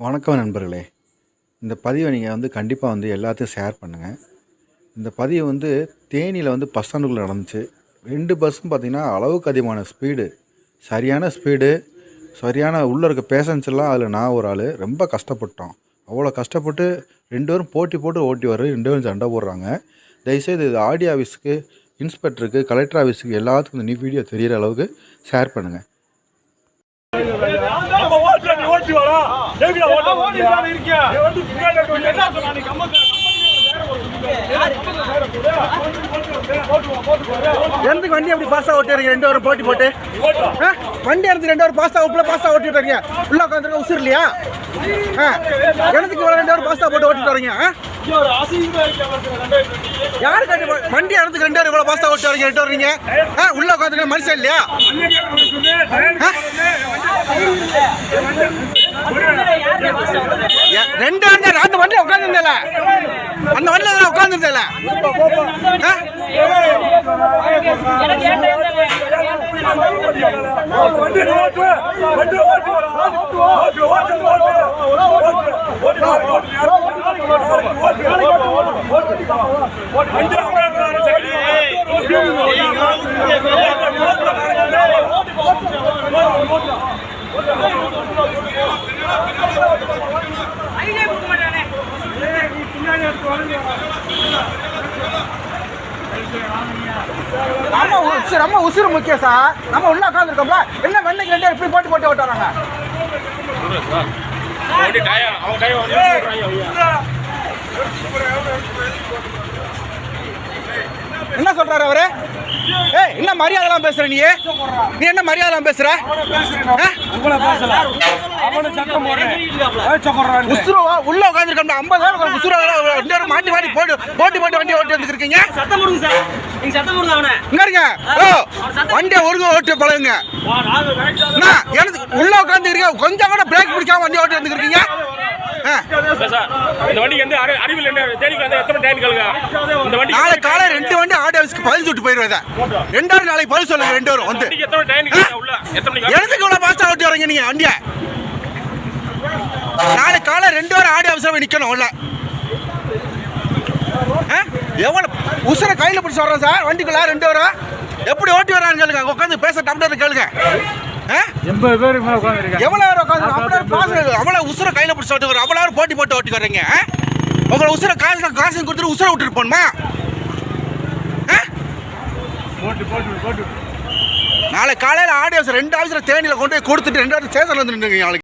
வணக்கம் நண்பர்களே. இந்த பதிவை நீங்கள் வந்து கண்டிப்பாக வந்து எல்லாத்தையும் ஷேர் பண்ணுங்கள் இந்த பதிவு வந்து தேனியில் வந்து பஸ் ஸ்டாண்டுக்குள்ளே நடந்துச்சு. ரெண்டு பஸ்ஸும் பார்த்திங்கன்னா அளவுக்கு அதிகமான ஸ்பீடு சரியான ஸ்பீடு சரியான உள்ளே இருக்க பேசஞ்சர்ஸ் எல்லாம் அதில் நான் ஒரு ஆள். ரொம்ப கஷ்டப்பட்டோம். அவ்வளோ கஷ்டப்பட்டு ரெண்டு பேரும் போட்டி போட்டு ஓட்டி வர ரெண்டு பேரும் சண்டை போடுறாங்க. தயவுசெய்து இது ஆடி ஆஃபீஸுக்கு இன்ஸ்பெக்டருக்கு கலெக்டர் ஆஃபீஸுக்கு எல்லாத்துக்கும் இந்த நியூ வீடியோ தெரிகிற அளவுக்கு ஷேர் பண்ணுங்கள் நம்ம ஓட்டு நீ ஓட்டி வரா எங்கடா ஓட்ட ஓட்டிட்டு இருக்கேன் நீ வந்து பின்னாடி இருக்க என்ன சொன்னா நீ? கம்மத்து எந்தக்கு வண்டி அப்படி பாஸ்டா ஓட்டிடுறீங்க ரெண்டு பேரும் போட்டி போட்டு. ஆ? வண்டி எடுத்து ரெண்டு பேரும் பாஸ்டா உப்புல பாஸ்டா ஓட்டிட்டு வரீங்க உள்ள உட்காந்துருக்க உசுர் இல்லையா? இவ்வளவு ரெண்டு பேரும் பாஸ்டா போட்டு ஓட்டிட்டு வரீங்க? யாரு கட்டி வண்டி. எடுத்துக்கு ரெண்டு பேரும் இவ்வளவு பாஸ்டா ஓட்டி வரீங்க? ரெண்டு வரீங்க ஆ? உள்ள உட்காந்துருக்க மனுஷன் இல்லையா? ரெண்டு வண்டி அந்த வண்டியில் உட்காந்துருந்தல அந்த வண்டியில உட்காந்துருந்தல வண்டி நம்ம உசு- நம்ம உசுறு முக்கியம் சார் நம்ம உள்ள உட்காந்துருக்கோம்ல என்ன வண்டிக்கு ரெண்டு இப்படி போட்டு போட்டு ஓட்டுறாங்க என்ன சொல்றாரு அவரு? ஏய் என்ன மரியாதைலாம் பேசுற நீ? நீ என்ன மரியாதைலாம் பேசுற? உள்ள உட்காந்துருக்கோம் ஐம்பது பேர் உசுரு மாட்டி மாட்டி போட்டு போட்டி போட்டு வண்டி ஓட்டி வந்துருக்கீங்க. சத்தம் போடுங்க சார். நீங்க சத்தம் போடுங்க அவனை. இங்க இருங்க. ஓ வண்டியை ஒழுங்கா ஓட்டி பழகுங்க. அண்ணா, எனக்கு உள்ள உட்காந்துருக்கீங்க கொஞ்சம் கூட பிரேக் பிடிக்காம வண்டி ஓட்டி வந்துருக்கீங்க. இந்த வண்டிக்கு எந்த அறி- அறிவில் என்ன தேடிக்கு வந்து எத்தனை டைம் கழுங்க இந்த வண்டி நாளை காலை ரெண்டு வண்டி ஆடி ஆஃபீஸ்க்கு பதில் சொல்லிட்டு போயிருவேன் ரெண்டாவது நாளைக்கு பதில் சொல்லுங்க ரெண்டு பேரும் வந்து. எத்தனை டைம் உள்ள. எத்தனை மணிக்கு பாஸ்டா ஓட்டி வரீங்க நீங்க வண்டிய. நாளை காலை ரெண்டு வாரம் ஆடி அவசரம் போய் நிக்கணும் உள்ள. ஆ? எவ்வளவு? உசுர கையில பிடிச்சி வர்றோம் சார். வண்டிக்குள்ள ரெண்டு வாரம் எப்படி ஓட்டி வரான்னு கேளுங்க. உட்காந்து பேச டம்ளர் கேளுங்க? எண்பது எவ்வளவு நேரம் உட்காந்து அவ்வளவு பாஸ் அவ்வளவு உசுர கையில பிடிச்சி ஓட்டி வரும் அவ்வளவு நேரம் போட்டி போட்டு ஓட்டி வர்றீங்க? உங்களை உசுர காசு காசு கொடுத்துட்டு உசுர விட்டுட்டு போகணுமா? நாளை காலையில் ஆடி அவசரம் ரெண்டு அவசரம் தேனியில் கொண்டு போய் கொடுத்துட்டு ரெண்டு வந்து நின்றுங்க நாளைக்கு